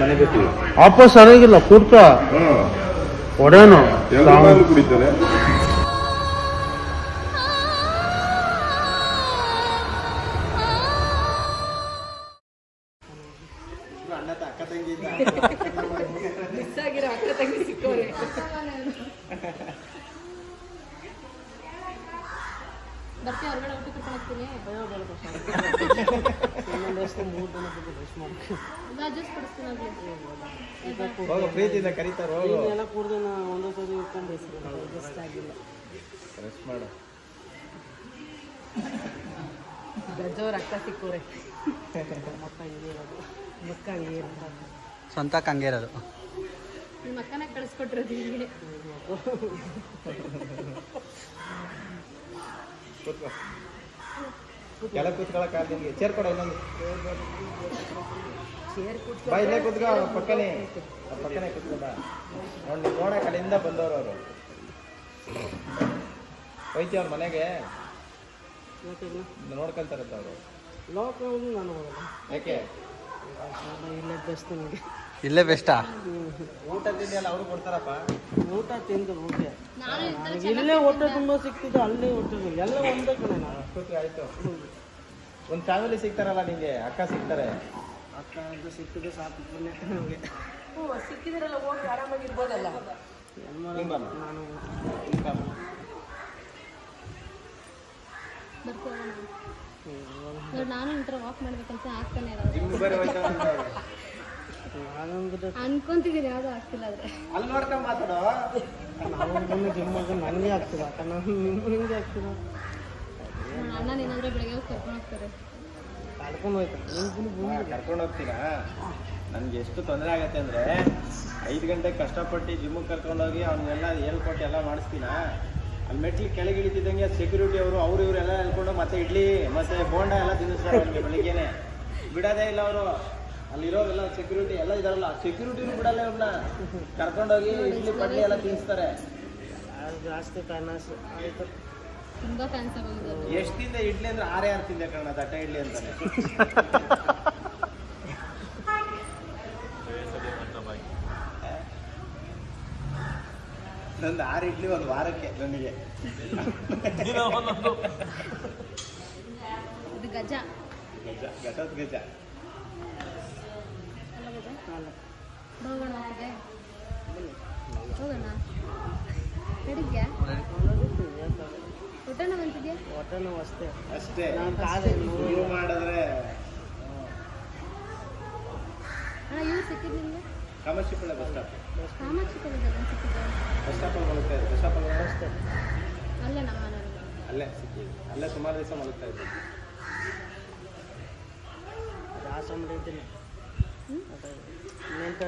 ಮನೆ ಬಿಟ್ಟು ವಾಪಸ್ ಸರಿಯಾಗಿಲ್ಲ ಕೂರ್ತ ಕುಡಿತಾರೆ. ಕೊಡಿಸ್ತೀನಿ ಹೋಗ್ಲಿ ಹೋಗು ಪ್ರೀತಿಯಿಂದ ಕರೀತಾರ? ಹೋಗು ಎಲ್ಲ ಕುಡ್ದು ಒಂದೊಂದು ಸತಿ ಇಟ್ಕೊಂಡು ಇಷ್ಟ ಆಗಿಲ್ಲ ರೆಸ್ಟ್ ಮಾಡು. ಗಜವ್ರ ಅಕ್ಕ ಸಿಕ್ಕೋರೆ. ಮಕ್ಕ ಹಂಗೆ ಇರೋದು. ಮಕ್ಕ ಹಂಗೆ ಇರೋದು. ಸ್ವಂತ ಕಂಗೇರೋದು ಇರೋದು. ನಿಮ್ಮ ಅಕ್ಕನ ಹೀಗೆ. ಕೂತ್ಕೋ ಕೆಳ ಕೂತ್ಕೊಳಕ್ ಆಗಲಿ ನಿಮಗೆ. ಚೇರ್ ಕೊಡ ಇನ್ನೊಂದು. ಬಾ ಇಲ್ಲೇ ಕೂತ್ಕೊ ಪಕ್ಕನೆ. ಪಕ್ಕನೆ ಕೂತ್ಕೊಂಡ ನೋಡಿ ನೋಡ ಕಡೆಯಿಂದ ಬಂದವರು ಅವರು. ಹೋಯ್ತಿ ಅವ್ರ ಮನೆಗೆ. ನೋಡ್ಕೊಂತಾರಂತ ಅವರು. ನಾನು ಹೋಗಲ್ಲ. ಯಾಕೆ? ಇಲ್ಲೇ ಬೆಸ್ಟ್ ನನಗೆ ಇಲ್ಲೇ ಬೆಸ್ಟಾ ಊಟ ತಿಂಡಿ ಎಲ್ಲ ಅವರು ಕೊಡ್ತಾರಪ್ಪ. ಊಟ ತಿಂದು ಇಲ್ಲೇ ಹೊಟ್ಟೆ ತುಂಬ ಸಿಕ್ತಿದ್ದು ಅಲ್ಲೇ ಹೊಟ್ಟೆ ಎಲ್ಲ ಒಂದೇ ಕಣೆ ನಾನು. ಆಯ್ತು. ಒಂದು ಫ್ಯಾಮಿಲಿ ಸಿಗ್ತಾರಲ್ಲ ನಿಂಗೆ? ಅಕ್ಕ ಸಿಗ್ತಾರೆ. ಅಕ್ಕ ಅಂತ ಸಿಕ್ಕಿದ್ರೆ ಸಾಕು ಪುಣ್ಯ ನಮಗೆ. ಸಿಕ್ಕಿದ್ರಲ್ಲ ಹೋಗಿ ಆರಾಮಾಗಿರ್ಬೋದಲ್ಲ ನಾನು. ನಾನು? ವಾಕ್ ಮಾಡ್ಬೇಕಂತ ಆಗ್ತಾನೆ ಅನ್ಕೊಂತಿದ್ದೀನಿ ಯಾವುದೂ ಆಗ್ತಿಲ್ಲ ಆದ್ರೆ. ಅಲ್ಲಿ ನೋಡ್ಕೊಂಡ್ ಮಾತಾಡೋ? ನಾವು ಜಿಮ್ ನನಗೆ ಆಗ್ತದೆ ಅಕ್ಕ ನಾನು ನಿಮ್ಗೆ ಆಗ್ತಿಲ್ಲ. ಅಣ್ಣನ ಏನಾದರೂ ಬೆಳಗ್ಗೆ ಹೋಗಿ ಕರ್ಕೊಂಡು ಹೋಗ್ತಾರೆ. ಕರ್ಕೊಂಡು ನಿಮ್ಗೂ ಕರ್ಕೊಂಡು ಹೋಗ್ತೀರಾ ನನ್ಗೆ ಎಷ್ಟು ತೊಂದರೆ ಆಗತ್ತೆ ಅಂದ್ರೆ ಐದು ಗಂಟೆಗೆ ಕಷ್ಟಪಟ್ಟು ಜಿಮ್ಮಿಗೆ ಕರ್ಕೊಂಡೋಗಿ ಅವನ್ನೆಲ್ಲ ಹೇಳ್ಕೊಟ್ಟು ಎಲ್ಲ ಮಾಡಿಸ್ತೀನ? ಅಲ್ಲಿ ಮೆಟ್ಲಿಗೆ ಕೆಳಗೆ ಇಳಿತಿದ್ದಂಗೆ ಸೆಕ್ಯೂರಿಟಿ ಅವರು ಅವ್ರು ಇವರೆಲ್ಲ ಹೇಳ್ಕೊಂಡು ಮತ್ತೆ ಇಡ್ಲಿ ಮತ್ತೆ ಬೋಂಡ ಎಲ್ಲ ತಿನ್ನಿಸ್ತಾರೆ ಅವ್ರಿಗೆ ಬೆಳಿಗ್ಗೆನೆ. ಬಿಡೋದೇ ಇಲ್ಲ ಅವರು. ಅಲ್ಲಿರೋರೆಲ್ಲ ಸೆಕ್ಯೂರಿಟಿ ಎಲ್ಲ ಇದಾರಲ್ಲ ಸೆಕ್ಯೂರಿಟಿನೂ ಬಿಡಲ್ಲ ಇವ್ರನ್ನ. ಕರ್ಕೊಂಡೋಗಿ ಇಡ್ಲಿ ಪಡ್ಲಿ ಎಲ್ಲ ತಿನ್ನಿಸ್ತಾರೆ. ಜಾಸ್ತಿ ಫೈನಾನ್ಸ್ ಆಯ್ತು. ತುಂಬ ಫ್ಯಾನ್ಸ್ ಆಗೋಗಿದ್ದಾರೆ ಎಷ್ಟು ತಿಂದೆ ಇಡ್ಲಿ ಅಂದ್ರೆ ಆರೇ ಆರು ತಿಂದೆ ಕಣ ದಟ್ಟ ಇಡ್ಲಿ ಅಂತಾನೆ. ನಂದು ಆರು ಇಡ್ಲಿ ಒಂದು ವಾರಕ್ಕೆ ನನಗೆ. ಇದು ಗಜ. ಗಜ ಗಜದ ಗಜ. ಅಲ್ಲ ಗಜ ಹೋಗೋಣ. ಹೋಗಿದೆ ಇಟ್ಕೊಂಡಿದ್ದಾರೆ ಹೊಟ್ಟೆ ನೋವು ಅಷ್ಟೇ. ಅಷ್ಟೇ. ನಾನು ನೀವು ಮಾಡಿದ್ರೆ ಹಾಂ ಇವ್ರು ಸಿಕ್ಕಿದ್ದು ನಿಮಗೆ? Bus stop. ಸಿಕ್ಕಿದ್ದು? ಬಸ್ ಸ್ಟಾಪಲ್ಲಿ ಮಲಗ್ತಾ ಇದ್ದೆ. ಬಸ್ ಸ್ಟಾಪಲ್ಲಿ ಅಷ್ಟೇ ಅಲ್ಲೇ ನಮ್ಮ ಅಲ್ಲೇ ಸಿಕ್ಕಿದ್ದು. ಅಲ್ಲೇ ಸುಮಾರು ದಿವಸ ಮಲಗ್ತಾ ಇದ್ದೆ. ಅದು ಆಸಮ ಇದ್ದೀನಿ ಅದು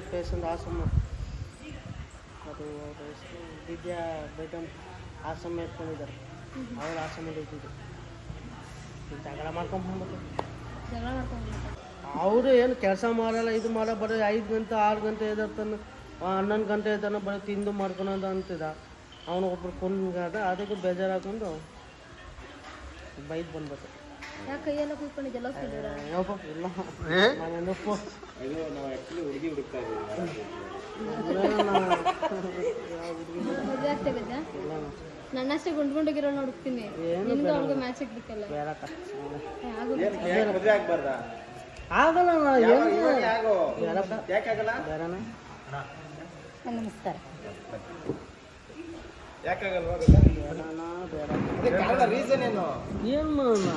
ಪ್ಲೇಸ್ ಒಂದು ಅದು ವಿದ್ಯಾ ಬೇಗಂ ಎತ್ಕೊಂಡಿದ್ದಾರೆ ಅವ್ರು ಆಸೆ ಇದ್ದಿದ್ದು. ಜಗಳ ಮಾಡ್ಕೊಂಡ್ಬಂದ್ಬಿಟ್ಟು ಜಗಳ ಮಾಡ್ಕೊಂಡು ಅವರು ಏನು ಕೆಲಸ ಮಾಡಲ್ಲ ಇದು ಮಾಡೋ ಬರೀ ಐದು ಗಂಟೆ ಆರು ಗಂಟೆ ಎದಿರ್ತಾನೆ ಹನ್ನೊಂದು ಗಂಟೆ ಇದ್ದಾನೆ ಬರೀ ತಿಂದು ಮಾಡ್ಕೊಳೋದು ಅಂತಿದ್ದ ಅವನು ಒಬ್ರು ಕುಂಗಾದ ಅದಕ್ಕೆ ಬೇಜಾರು ಹಾಕೊಂಡು ಬೈದು ಬಂದ್ಬಿಟ್ಟು ಇಲ್ಲ ನಾನೇನಪ್ಪ ಇದು ನಾವು ಆ್ಯಕ್ಚುಲಿ ಹುಡುಗಿ ಹುಡುಕ್ತಾ ಇದ್ದೀವಿ ಮದುವೆ ಆಗ್ತಾ ಗಜ ನನ್ನಷ್ಟೇ ಗುಂಡು ಗುಂಡಗಿರೋ ನೋಡ್ತೀನಿ ನಿಮ್ದು ಅವ್ಳಿಗೆ ಮ್ಯಾಚ್ ಸಿಗ್ಬೇಕಲ್ಲ. ಬೇಡ ಆಗೋದು ಏನು ಮದುವೆ ಆಗ್ಬಾರ್ದಾ? ಆಗಲ್ಲ ಏನು? ಇವಾಗ ಆಗೋ ಯಾಕಾಗಲ್ಲ? ಬೇಡನ. ನಮಸ್ಕಾರ. ಯಾಕಾಗಲ್ವಾ ರೀಸನ್ ಏನು? ಏನು ಮಾಡೋಣ?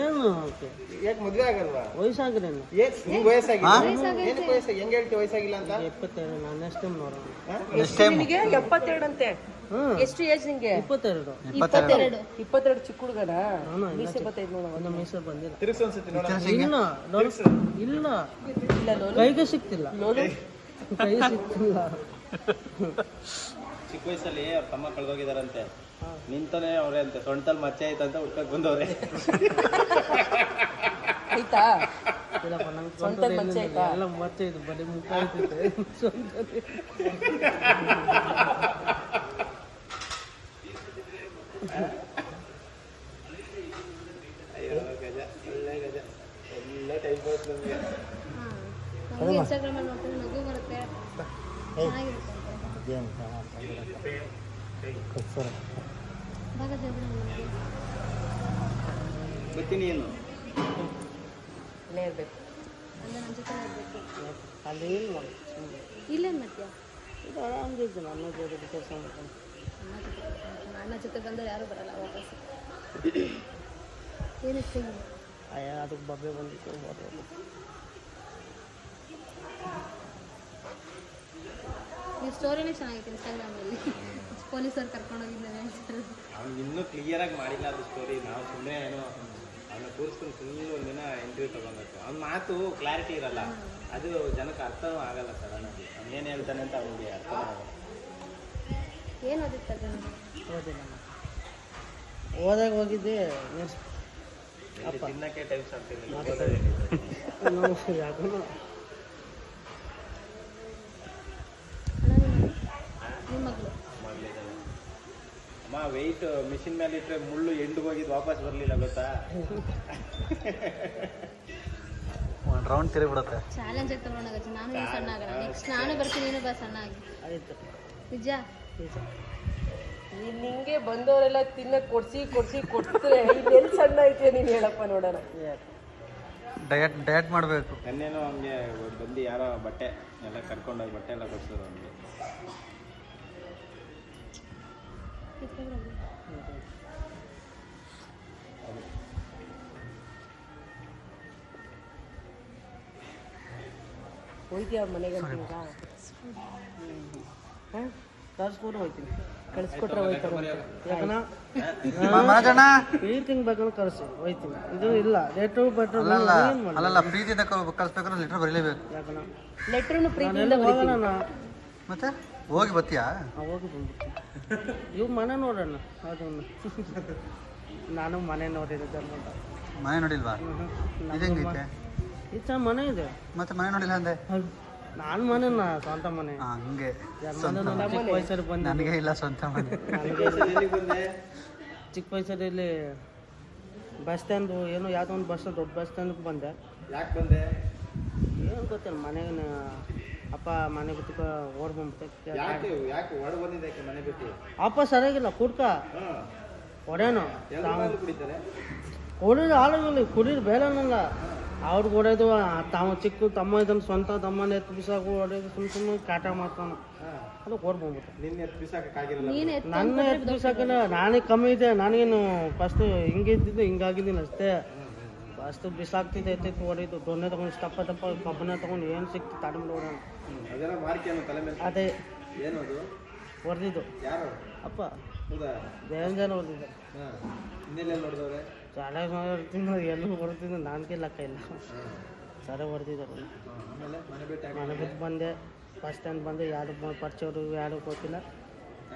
ಏನು ಓಕೆ ಯಾಕೆ ಮದುವೆ ಆಗಲ್ವಾ? ವಯಸ್ಸಾಗ್ರೇನು? ಏನ್ ನಿಂಗೆ ವಯಸ್ಸಾಗಿಲ್ಲ ಏನಕ್ಕೆ ವಯಸ್ಸಾಗಿ ಹೆಂಗ್ ಹೇಳ್ತಿ ವಯಸ್ಸಾಗಿಲ್ಲ ಅಂತ? ಇಪ್ಪತ್ತೆರಡು ನಾನು ನೆಕ್ಸ್ಟ್ ಟೈಮ್ ನೋಡೋಣ. ಎಪ್ಪತ್ತೆರಡಂತೆ. ಹ್ಞೂ ಎಷ್ಟು ಏಜ್ ನಿಂಗೆ? ಇಪ್ಪತ್ತೆರಡು. ಇಪ್ಪತ್ತೆರಡು. ಇಪ್ಪತ್ತೆರಡು. ಚಿಕ್ಕ ಹುಡುಗನ? ಮೀಸೆ ಬತ್ತೈದು ನೋಡ ಒಂದು ಮೀಸೆ ಬಂದಿಲ್ಲ. ತಿರ್ಗ್ಸು ಅನ್ಸುತ್ತೆ ನೋಡ ಇಲ್ಲ ನೋಡು. ಇಲ್ಲ. ಇಲ್ಲ ಕೈಗೆ ಸಿಕ್ತಿಲ್ಲ. ಲೋಲು ಕೈ ಸಿಕ್ತಿಲ್ಲ. ಚಿಕ್ಕ ವಯಸ್ಸಲ್ಲಿ ಅವ್ರ ತಮ್ಮ ಕಳ್ದೋಗಿದಾರಂತೆ. ನಿಂತಾನೆ ಅವ್ರೆ ಅಂತ. ಸೊಂಟಲ್ ಮಚ್ಚೆ ಆಯ್ತಂತ ಹುಡ್ಕಕ್ ಬಂದವ್ರೆ. ಆಯ್ತಾ? ಇಲ್ಲಪ್ಪ ನಂಗೆ ಸೊಂಟದ ಮಚ್ಚೆ ಆಯ್ತಾ? ಎಲ್ಲ ಮತ್ತೆ ಇದು ಬರೀ ಮುಖ. ಅಯ್ಯೋ ಗಜ ಒಳ್ಳೆ ಗಜ ಎಲ್ಲ ಟೈಮ್ ಪಾಸ್ ನಮಗೆ ಇನ್ಸ್ಟಾಗ್ರಾಮಲ್ಲಿ ನೋಡ್ತೀನಿ ನಗು ಬರುತ್ತೆ ಚೆನ್ನಾಗಿರುತ್ತೆ ನಮ್ಗೆ. ಬರ್ತೀನಿ ಏನು? ಇಲ್ಲೇ ಇರಬೇಕು ಅಲ್ಲ ನನ್ನ ಜೊತೆ ಇರಬೇಕು ಅಲ್ಲಿ ಏನು ಮಾಡಿ ಇಲ್ಲೇನು ಮಾಡ್ತೀಯ ಇದು ಅನ್ನ ಜೊತೆ ಕೆಲಸ ಮಾಡ್ಕೊಂಡು. ಅಣ್ಣ ಜೊತೆ ಬರ್ತೀನಿ. ಜೊತೆ ಬಂದರೆ ಯಾರೂ ಬರಲ್ಲ ವಾಪಸ್. ಏನಕ್ಕೆ ಅಯ್ಯ ಅದಕ್ಕೆ ಬಬ್ಬೆ ಬಂದಿತ್ತು ಬರೋದು ಈ ಸ್ಟೋರಿನೇ ಚೆನ್ನಾಗಿತ್ತು ಇನ್ಸ್ಟಾಗ್ರಾಮಲ್ಲಿ ಪೊಲೀಸರು ಕರ್ಕೊಂಡೋಗಿದ್ದ ಹೇಳ್ತಾರೆ. ಅವ್ನು ಇನ್ನೂ ಕ್ಲಿಯರಾಗಿ ಮಾಡಿಲ್ಲ ಅದು ಸ್ಟೋರಿ ನಾವು ಸುಮ್ಮನೆ ಏನೋ ಅವನ್ನ ಕೂರಿಸ್ಕೊಂಡು ಫುಲ್ ಒಂದಿನ ಇಂಟರ್ವ್ಯೂ ತೊಗೊಬೇಕು ಅವ್ನ ಮಾತು ಕ್ಲಾರಿಟಿ ಇರಲ್ಲ. ಅದು ಜನಕ್ಕೆ ಅರ್ಥನೂ ಆಗಲ್ಲ ಸಡನ್ನಾಗಿ ಅವ್ನು ಏನು ಹೇಳ್ತಾನೆ ಅಂತ ಅವನಿಗೆ ಅರ್ಥ ಆಗಲ್ಲ. ಏನು ಓದಿತ್ತು ಓದಿಲ್ಲ ಓದಾಗ ಹೋಗಿದ್ದೆ ತಿನ್ನಕ್ಕೆ ಟೈಮ್ ಆಗ್ತಿಲ್ಲ ನಾವು ಯಾಕೋ ಅಣ್ಣ ನಿಮ್ಮ ಮಗಳು ಅಮ್ಮ ವೆಯ್ಟ್ ಮಿಷಿನ್ ಮೇಲೆ ಇಟ್ಟರೆ ಮುಳ್ಳು ಎಂಡು ಹೋಗಿದ್ದು ವಾಪಸ್ ಬರಲಿಲ್ಲ ಗೊತ್ತಾ? ಒಂದು ರೌಂಡ್ ತಿರುಗಿಬಿಡುತ್ತೆ ಚಾಲೆಂಜಾಗಿ ನೋಡೋಣ ನಾನು ಏನು ಸಣ್ಣ ಆಗಲ್ಲ. ನೆಕ್ಸ್ಟ್ ನಾನು ಬರ್ತೀನಿ ನೀನು ಬಾ ಸಣ್ಣ ಆಗಿ. ಆಯಿತು. ನಿಜ? ನಿಂಗೆ ಬಂದವರೆಲ್ಲ ತಿನ್ನಕ್ ಕೊಡ್ಸಿ ಕೊಡ್ಸಿ ಕೊಡ್ತಾರೆ ಇನ್ನೆಲ್ಲಿ ಸಣ್ಣ ಐತೆ ನೀನು ಹೇಳಪ್ಪ ನೋಡೋಣ. ಡಯಟ್ ಡಯಟ್ ಮಾಡಬೇಕು. ನನ್ನೇನೋ ಹಂಗೆ ಬಂದು ಯಾರೋ ಬಟ್ಟೆ ಎಲ್ಲ ಕರ್ಕೊಂಡೋಗಿ ಬಟ್ಟೆ ಎಲ್ಲ ಕೊಡ್ಸೋರು ಅವನಿಗೆ ಹೋಯ್ತೀಯ ಮನೆಗೆ ಅಂತೀಗ ಹಾಂ ಕಳ್ಸ್ಕೊಂಡು ಹೋಯ್ತೀನಿ. ಕಳಿಸ್ಕೊಟ್ರೆ ಹೋಯ್ತಾರ ಯಾಕನ ಮನೋಜಣ್ಣ ಈ ತಿಂಗ್ ಬೇಕಂದ್ರೆ ಕಳಿಸಿ. ಹೋಯ್ತೀನಿ. ಇದು ಇಲ್ಲ. ಲೆಟ್ರು ಬೆಟ್ರು ಅಲ್ಲಲ್ಲ ಏನು ಮಾಡಿ ಅಲ್ಲಲ್ಲ ಪ್ರೀತಿಯಿಂದ ಕಳಿಸ್ಬೇಕಾದ್ರೆ ಲೆಟ್ರ್ ಬರೀಲೇಬೇಕು. ಯಾಕನ ಲೆಟ್ರನ್ನು ಪ್ರೀತಿಯಿಂದ ಹೋಗೋಣ ಮತ್ತೆ? ಹೋಗಿ ಬರ್ತೀಯಾ? ಹೋಗಿ ಬಂದ್ಬಿಟ್ಟು ಇವ್ ಮನೆ ನೋಡೋಣ ಅದನ್ನು. ನಾನು ಮನೆ ನೋಡಿದ್ದೆ ಧರ್ಮದ ಮನೆ ನೋಡಿಲ್ವಾ? ಈಚ ಮನೆ. ಇದೆ. ಮತ್ತೆ ಮನೆ ನೋಡಿಲ್ಲ ಅಂದೆ ನಾನು ಮನೆ. ನಾ ಸ್ವಂತ ಮನೆ. ಹಂಗೆ ಚಿಕ್ಕ ವಯಸ್ಸಲ್ಲಿ ಬಂದೆ ನನಗೆ ಇಲ್ಲ ಸ್ವಂತ ಮನೆ. ಚಿಕ್ಕ ವಯಸ್ಸಲ್ಲಿ ಬಸ್ ಸ್ಟ್ಯಾಂಡ್ ಏನೋ ಯಾವುದೋ ಒಂದು ಬಸ್ ದೊಡ್ಡ ಬಸ್ ಸ್ಟ್ಯಾಂಡ್ಗೆ ಬಂದೆ. ಯಾಕೆ ಬಂದೆ? ಏನು ಗೊತ್ತಿಲ್ಲ ಮನೆಗೆ ಅಪ್ಪ ಮನೆ ಬಿಟ್ಟು ಓಡ್ ಬಂದ್ಬಿಟ್ಟು. ಯಾಕೆ ಯಾಕೆ ಹೊಡ ಬಂದಿದ್ದೆ ಯಾಕೆ ಮನೆ ಬಿಟ್ಟು? ಅಪ್ಪ ಸರಿಯಾಗಿಲ್ಲ ಕುಡ್ಕ. ಒಡೇನು ಹೊಡೇನು ಎಲ್ಲರೂ ಕುಡಿತಾರೆ? ಕುಡಿದು ಆಳುಗಳು ಕುಡಿದು ಬೇರೆನಲ್ಲ ಅವ್ರು ಹೊಡೆದು ತಾವು ಚಿಕ್ಕ ತಮ್ಮ ಇದನ್ನು ಸ್ವಂತ ತಮ್ಮನ ಎತ್ತು ಬಿಸಾಕು ಹೊಡೆದು ಸುಮ್ ಸುಮ್ಮನೆ ಕಾಟ ಮಾಡ್ತಾನ. ಅದು ಓಡ್ ಬಂದ್ಬಿಟ್ಟು. ನಿನ್ನೆ ಎತ್ತು ಬಿಸಾಕಾಗಿರಲ್ಲ ನೀನು ನನ್ನ ಎತ್ತು ಬಿಸಾಕಿಲ್ಲ ನಾನೇ ಕಮ್ಮಿ ಇದೆ ನಾನೇನು ಫಸ್ಟ್ ಹಿಂಗಿದ್ದಿದ್ದು ಹಿಂಗಾಗಿದ್ದೀನಿ ಅಷ್ಟೇ. ಫಸ್ಟು ಬಿಸಾಕ್ತಿದ್ದೆ ಎತ್ತಿತ್ತು ಹೊಡಿತು ದೊಣ್ಣೆ ತೊಗೊಂಡು ತಪ್ಪ ತಪ್ಪ ಕಬ್ಬನ ತಗೊಂಡು ಏನು ಸಿಕ್ತು ತಾಡ ಮೇಲೆ? ಅದೇ. ಏನದು ಹೊಡೆದಿದ್ದು. ಯಾರು? ಅಪ್ಪ. ದೇವಂಜನ ಹೊಡೆದಿದ್ದೆ. ಹಾಂ ಇನ್ನೆಲ್ಲ ನೋಡಿದವ್ರೆ ಚೆನ್ನಾಗಿ ಎಲ್ಲೂ ಹೊಡ್ತಿದ್ದು ನಾನಕ್ಕೆ ಲೆಕ್ಕ ಇಲ್ಲ. ಸರಿ ಹೊಡೆದಿದ್ದಾರೆ ಮನೆ ಬಿಟ್ಟು ಬಂದೆ. ಬಸ್ ಸ್ಟ್ಯಾಂಡ್ ಬಂದು ಯಾರು ಪರಿಚಯವರು ಯಾರು ಗೊತ್ತಿಲ್ಲ.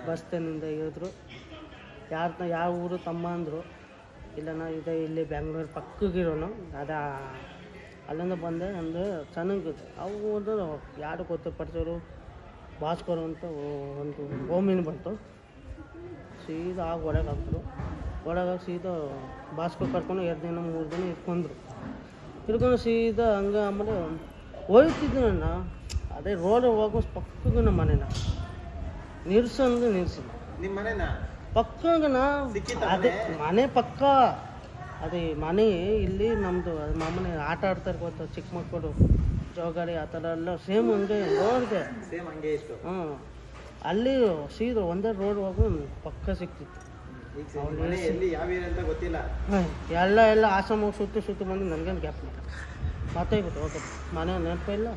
ಬಸ್ ಸ್ಟ್ಯಾಂಡಿಂದ ಇಳಿದ್ರು. ಯಾರನ್ನ ಯಾವ ಊರು ತಮ್ಮ ಅಂದರು. ಇಲ್ಲ ನಾ ಇದೆ ಇಲ್ಲಿ ಬೆಂಗಳೂರು ಪಕ್ಕಗಿರೋನು ಅದ ಅಲ್ಲಿಂದ ಬಂದೆ ಒಂದು ಚೆನ್ನಾಗಿ ಅವು ಒಂದು ಯಾರು ಗೊತ್ತು ಪರಿಚಯವರು ಭಾಸ್ಕರ್ ಅಂತ ಒಂದು ಓಮಿನ ಬಂತು. ಸೀದಾ ಆಗ ಒಳಗೆ ಹಾಕಿದ್ರು ಒಳಗೆ ಸೀದಾ ಭಾಸ್ಕರ್ ಕರ್ಕೊಂಡು ಎರಡು ದಿನ, ಮೂರು ದಿನ ಇಟ್ಕೊಂಡ್ರು. ಇಟ್ಕೊಂಡು ಸೀದಾ ಹಂಗೆ ಆಮೇಲೆ ಹೋಯ್ತಿದ್ದು ನನ್ನ. ಅದೇ ರೋಡ್ ಹೋಗೋ ಪಕ್ಕಗೂ ನಮ್ಮ ಮನೇನ. ನಿಲ್ಸಂದು ನಿಲ್ಸಿಲ್ಲ. ನಿಮ್ಮ ಮನೆನಾ? ಪಕ್ಕಗನ ಅದೇ ಮನೆ ಪಕ್ಕ. ಅದೇ ಮನೆ ಇಲ್ಲಿ ನಮ್ಮದು ಮಾಮೂಲಿ ಆಟ ಆಡ್ತಾರೆ ಗೊತ್ತಾ ಚಿಕ್ಕ ಮಕ್ಕಳು ಜೋಗಾಡಿ ಆ ಥರ ಎಲ್ಲ ಸೇಮ್ ಹಂಗೆ ಸೇಮ್ ಹ್ಞೂ. ಅಲ್ಲಿ ಸೀದಾ ಒಂದೇ ರೋಡ್ ಹೋಗು ಪಕ್ಕ ಸಿಕ್ತಿತ್ತು. ಎಲ್ಲಿ ಎಲ್ಲ ಎಲ್ಲ ಆಶ್ರಮ ಸುತ್ತು ಸುತ್ತು ಬಂದು ನನಗೇನು ಗ್ಯಾಪ್ ಇಲ್ಲ. ಮತ್ತೆ ಬಿಟ್ಟು ಓಕೆ ಮನೆ ನೆನಪಿಲ್ಲ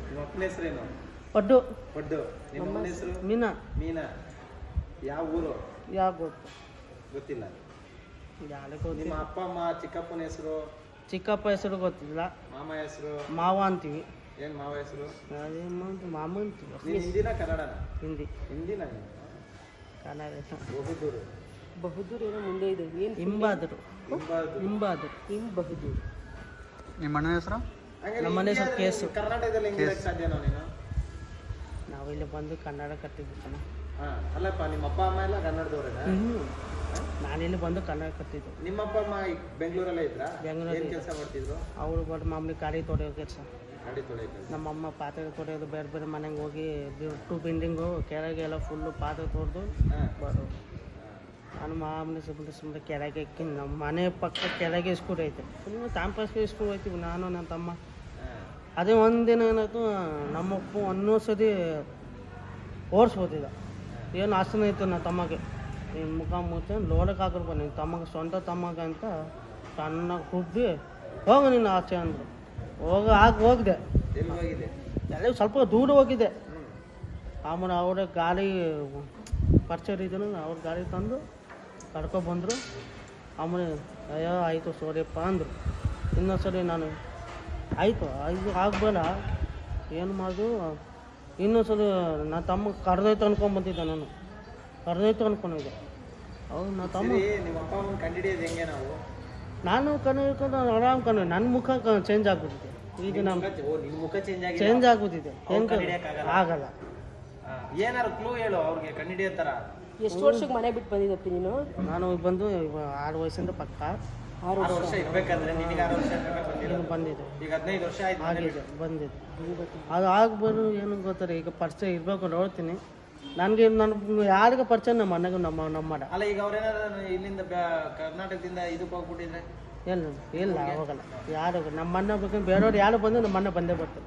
ಒಡ್ಡು ಒಡ್ಡು ಮೀನಾ. ಮೀನಾ. ಯಾವ ಊರು? ಯಾವ ಗೊತ್ತು ಗೊತ್ತಿಲ್ಲ. ನಿಮ್ಮ ಅಪ್ಪ ಅಮ್ಮ ಚಿಕ್ಕಪ್ಪನ ಹೆಸರು? ಚಿಕ್ಕಪ್ಪ ಹೆಸರು ಗೊತ್ತಿಲ್ಲ. ಮಾಮ ಹೆಸರು? ಮಾವ ಅಂತೀವಿ. ಏನು ಮಾವ ಹೆಸರು? ಮಾಮ ಅಂತೀವಿ ಕನ್ನಡ ಹಿಂದಿನ ಕನ್ನಡನ? ಹಿಂದಿ. ಹಿಂದಿನ ಕನ್ನಡ ಬಹುದೂರು. ಬಹುದೂರು ಏನೋ ಮುಂದೆ ಇದೆ. ಏನು ಹಿಂಬಾದರು. ಹಿಂಬಾದು ಹಿಂಬಾದರು. ಹಿಂಗ್ ಬಹುದೂರ ನಿಮ್ಮ ಅಣ್ಣನ ಹೆಸರು? ನಮ್ಮ ಮನೆ ಹೆಸರು ಕೇಸು. ಕರ್ನಾಟಕದಲ್ಲಿ ಸಾಧ್ಯ ನಾವು ನೀನು? ನಾವಿಲ್ಲಿ ಬಂದು ಕನ್ನಡ ಕಟ್ಟಿದ್ವಿ ಅಲ್ಲಪ್ಪ ನಿಮ್ಮ ಅಪ್ಪ ಅಮ್ಮ ಎಲ್ಲ ಕನ್ನಡದವ್ರೇನ? ನಾನಿಲ್ಲಿ ಬಂದು ಕನ್ನಡ ಕಟ್ಟಿದ್ದು ನಿಮ್ಮ ಅಪ್ಪ ಅಮ್ಮ ಬೆಂಗಳೂರಲ್ಲೇ ಇದ್ರಾ? ಬೆಂಗಳೂರಲ್ಲಿ ಕೆಲಸ ಮಾಡ್ತಿದ್ರು? ಅವರು ಬಟ್ ಮಾಮೂಲಿ ಗಾಡಿ ತೊಡೆಯೋ ಕೆಲಸ. ಗಾಡಿ ನಮ್ಮ ನಮ್ಮಮ್ಮ ಪಾತ್ರೆ ತೊಳೆಯೋದು ಬೇರೆ ಬೇರೆ ಮನೆಗೆ ಹೋಗಿ ಟು ಬಿಲ್ಡಿಂಗು ಕೆಳಗೆ ಎಲ್ಲ ಫುಲ್ಲು ಪಾತ್ರೆ ತೊಡೆದು ಬರೋದು ನಾನು ಮಾಮೂಲಿ ಸುಮ್ಮನೆ ಸುಮ್ಮನೆ ಕೆಳಗೆ ಹಾಕಿ ನಮ್ಮ ಮನೆ ಪಕ್ಕ ಕೆಳಗೆ ಸ್ಕೂಲ್ ಐತೆ. ಸುಮ್ಮನೆ ಕ್ಯಾಂಪಸ್ಗೆ ಸ್ಕೂಲ್ ಹೋಯ್ತೀವಿ ನಾನು ನನ್ನ ತಮ್ಮ. ಅದೇ ಒಂದಿನ ಏನಾಯ್ತು ನಮ್ಮಪ್ಪ ಒಂದೊಂದು ಸತಿ ಓಡಿಸ್ಬೋದಿಲ್ಲ. ಏನು ಆಸನ ಇತ್ತು ನನ್ನ ತಮ್ಮಗೆ. ಈ ಮುಖ ಮುಚ್ಚ ಲೋಡಕ್ಕೆ ಹಾಕಿರ್ ಬನ್ನಿ ತಮಗೆ ಸ್ವಂತ ತಮ್ಮಗೆ ಅಂತ ಸಣ್ಣಗೆ ಹುಬ್ಬಿ ಹೋಗು ನೀನು ಆಚೆ ಅಂದರು. ಹೋಗ ಆಗ ಹೋಗಿದೆ. ಎಲ್ಲಿ ಹೋಗಿದೆ ಸ್ವಲ್ಪ ದೂರ ಹೋಗಿದ್ದೆ ಹ್ಞೂ ಆಮೇಲೆ ಅವರ ಗಾಡಿ ಪರಿಚಯ ಇದನ್ನು ಅವ್ರ ಗಾಡಿ ತಂದು ಕರ್ಕೊಬಂದರು ಆಮೇಲೆ ಅಯ್ಯೋ ಆಯಿತು ಸೋರಿಯಪ್ಪ ಅಂದರು. ಇನ್ನೊಂದು ಸರಿ ನಾನು ಆಯಿತು ಇದು ಆಗಬೇಡ. ಏನು ಮಾಡೋದು ಇನ್ನೊಂದು ಸಲ ನನ್ನ ತಮ್ಮ ಅನ್ಕೊಂಡ್ ಬಂದಿದ್ದೆ ನಾನು. ಕರೆದೈತು ಅನ್ಕೊಂಡಿದ್ದೆ ಹೌದು. ನಾ ತಮ್ಮ ಹೆಂಗೆ ನಾವು? ನಾನು ಕಣ್ಣು ಆರಾಮ್ ಕಣ್ಣು ನನ್ನ ಮುಖ ಚೇಂಜ್ ಆಗ್ಬಿಟ್ಟಿದೆ. ಈಗ ನಮ್ಮ ಮುಖ ಚೇಂಜ್ ಆಗಿದೆ ಚೇಂಜ್ ಆಗ್ಬಿಟ್ಟಿದೆ. ಅವ್ರು ಆಗಲ್ಲ. ಏನಾರು ಕ್ಲೂ ಹೇಳು ಅವ್ರಿಗೆ ಕಂಡಿಡಿಯೋ ಥರ ಎಷ್ಟು ವರ್ಷಕ್ಕೆ ಮನೆ ಬಿಟ್ಟು ಬಂದಿದ್ದಪ್ಪಿ ನೀನು? ನಾನು ಬಂದು ಆರು ವಯಸ್ಸಿಂದ ಪಕ್ಕ. ಆರು ವರ್ಷ. ಇರ್ಬೇಕಾದ್ರೆ ನಿನಗೆ ಆರು ವರ್ಷ ಇರ್ಬೇಕಾದ್ರೆ ಬಂದಿರೋದು. ಬಂದಿದೆ. ಈಗ ಹದಿನೈದು ವರ್ಷ ಆಯ್ತು ಆಗಿದೆ ಬಂದಿದೆ. ಅದು ಆಗ್ಬೋದು ಏನು ಗೊತ್ತಾರೆ ಈಗ ಪರಿಚಯ ಇರಬೇಕು ನೋಡ್ತೀನಿ. ನನಗೆ ನನ್ನ ಯಾರಿಗೂ ಪರಿಚಯ ನಮ್ಮ ಮನೆಗೂ ನಮ್ಮ ನಮ್ಮ ಮಾಡ ಅಲ್ಲ ಈಗ ಅವ್ರೇನಾದ್ರು ಇಲ್ಲಿಂದ ಬ್ಯಾ- ಕರ್ನಾಟಕದಿಂದ ಇದಕ್ಕೆ ಹೋಗ್ಬಿಟ್ಟಿದ್ರೆ? ಎಲ್ಲ ಇಲ್ಲ ಹೋಗಲ್ಲ. ಯಾರು. ನಮ್ಮ ಮನೆ ಬೇಕು ಬೇರೆಯವ್ರು ಯಾರು ಬಂದು ನಮ್ಮ ಮನೆ ಬಂದೇ ಬರ್ತಾರೆ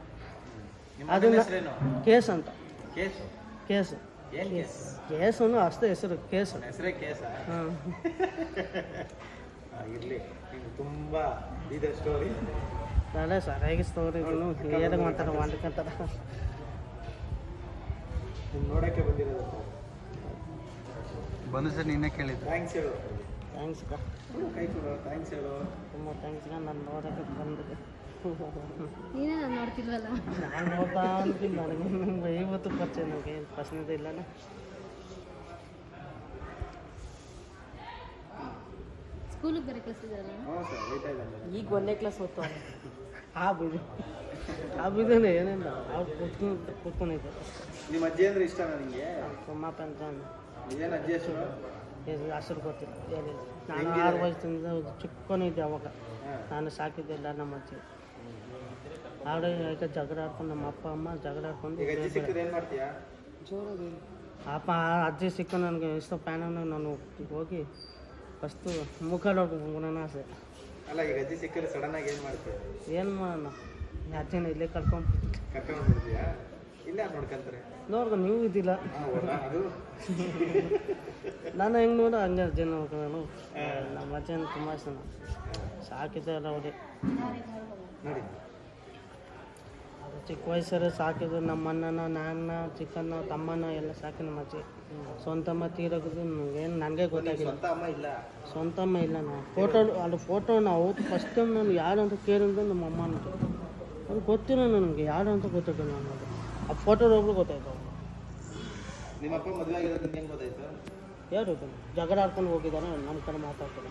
ನಿಮ್ಮ ಅದನ್ನ- ಹೆಸರೇನು? ಕೇಸ್ ಅಂತ. ಕೇಸು? ಕೇಸು. ಏನ್ ಕೇಸ್? ಕೇಸು ಅಷ್ಟೇ ಹೆಸರು ಕೇಸು. ಹೆಸರೇ ಕೇಸ? ಹಾಂ. ಇರ್ಲಿ. ನಿಮ್ಗೆ ತುಂಬ ಇದೆ ಸ್ಟೋರಿ ಅದೇ ಸರಿಯಾಗಿ ಸ್ಟೋರಿಗಳು ಕ್ಲಿಯರಾಗಿ ಮಾತಾಡ ಮಾಡ್ಲಿಕ್ಕಂತಾರ. ನೋಡೋಕ್ಕೆ ಬಂದಿರೋದು ಬಂದು ಸರ್ ನಿನ್ನೆ ಕೇಳಿದ್ದು. ಥ್ಯಾಂಕ್ಸ್ ಹೇಳು. ಥ್ಯಾಂಕ್ಸ್ ಕೈ ಕೊಡು ಥ್ಯಾಂಕ್ಸ್ ಹೇಳು. ತುಂಬ ಥ್ಯಾಂಕ್ಸ್ ನಾನು ನೋಡೋಕ್ಕೆ ಬಂದಿದೆ ನೀನೇ ನಾನು ನೋಡ್ತಿಲ್ವಲ್ಲ? ನಾನು ನೋಡ್ತಾ ಅಂತೀನಿ ನನಗೆ ಇವತ್ತು ಪರಿಚಯ ನನಗೆ ಏನು ಪ್ರಶ್ನೆ ಸ್ಕೂಲಿಗೆ ಬೇರೆ ಕ್ಲಾಸ್ ಹ್ಞೂ ಸರ್ ಹೋಯ್ತಾ ಇದ್ದಾನೆ ಈಗ ಒಂದನೇ ಕ್ಲಾಸ್ ಹೊತ್ತು. ಆ ಬಿದು ಆ ಬಿದ್ದೇನೆ ಏನಿಲ್ಲ ಅವ್ರು ಕೂತ್ಕೊಂಡು ಕೂತ್ಕೊಂಡಿದ್ದೆ ನಿಮ್ಮ ಅಜ್ಜಿ ಅಂದ್ರೆ ಇಷ್ಟ ನನಗೆ ಸುಮ್ಮ ಅಂತ ಏನು ಅಜ್ಜಿ ಹೆಸರು? ಹೆಸರು ಗೊತ್ತಿಲ್ಲ ಏನಿಲ್ಲ. ನಾನು ಆರು ವಯಸ್ಸಿಂದ ಚಿಕ್ಕನಿದ್ದೆ ಅವಾಗ. ನಾನು ಸಾಕಿದ್ದೆಲ್ಲ ನಮ್ಮ ಅಜ್ಜಿ. ಆಡೋ ಈಗ ಜಗಳ ಆಡ್ಕೊಂಡು ನಮ್ಮ ಅಪ್ಪ ಅಮ್ಮ ಜಗಳ ಆಡ್ಕೊಂಡು ಈಗ ಅಜ್ಜಿ ಸಿಕ್ಕಿದ್ರೆ ಏನು ಮಾಡ್ತೀಯಾ? ಜೋರಾಗಿ ಅಪ್ಪ ಆ ಅಜ್ಜಿ ಸಿಕ್ಕ ನನಗೆ ಇಷ್ಟ ಪ್ಯಾನನ್ನು ನಾನು ಹೋಗಿ ಫಸ್ಟು ಮುಖ ನೋಡ್ಬೇಕು ಗುಣನ ಆಸೆ ಅಲ್ಲ ಈಗ ಅಜ್ಜಿ ಸಿಕ್ಕಿದ್ರೆ ಸಡನ್ ಆಗಿ ಏನು ಮಾಡ್ತೀವಿ ಏನು ಮಾಡೋಣ? ಅಜ್ಜಿನ ಇಲ್ಲೇ ಕರ್ಕೊಂಡು ಕರ್ಕೊಂಡು ಬಿಡ್ತೀಯಾ ಇಲ್ಲ ನೋಡ್ಕೊಂತಾರೆ? ನೋಡ್ಕೊ ನೀವು ಇದ್ದಿಲ್ಲ. ಅದು? ನಾನು ಹೆಂಗೆ ನೋಡು ಹಂಗೆ ಅಜ್ಜಿ ನೋಡ್ಕೊಂಡು ನಮ್ಮ ಅಜ್ಜನ ತುಂಬ ಇಷ್ಟ ನಾನು ಸಾಕಿದ್ದೆ ಎಲ್ಲ ಅವ್ರಿ ನೋಡಿ. ಚಿಕ್ಕ ವಯಸ್ಸಲ್ಲಿ ಸಾಕಿದ್ರು ನಮ್ಮ ಅಣ್ಣನ ನಾನ್ನ ಚಿಕ್ಕಣ್ಣ ತಮ್ಮನ ಎಲ್ಲ ಸಾಕಿ ನಮ್ಮ ಅಜ್ಜಿ. ಸ್ವಂತಮ್ಮ ತೀರೋಗಿದ್ದು ಏನು ನನಗೆ ಗೊತ್ತಾಗಿಲ್ಲ. ಸ್ವಂತ ಅಮ್ಮ ಇಲ್ಲ. ನಾವು ಫೋಟೋ ಅಲ್ಲಿ ಫೋಟೋ ನಾವು ಫಸ್ಟ್ ಟೈಮ್ ನಾನು ಯಾರು ಅಂತ ಕೇಳಿದ್ರೆ ನಮ್ಮ ಅಮ್ಮ ಅಂತ. ಅದು ಗೊತ್ತಿಲ್ಲ ನನಗೆ ಯಾರು ಅಂತ ಗೊತ್ತಾಯ್ತು ನಾನು ಅದು ಆ ಫೋಟೋ ಗೊತ್ತಾಯ್ತು ಅವ್ರು. ನಿಮ್ಮ ಅಪ್ಪ ಮದುವೆ ಆಗಿರೋದು ಹೆಂಗೆ ಗೊತ್ತಾಯ್ತು? ಯಾರು ಜಗಳ ಆಡ್ಕೊಂಡು ಹೋಗಿದ್ದಾರೆ? ನಮ್ಮ ಕಡೆ ಮಾತಾಡ್ತಾರೆ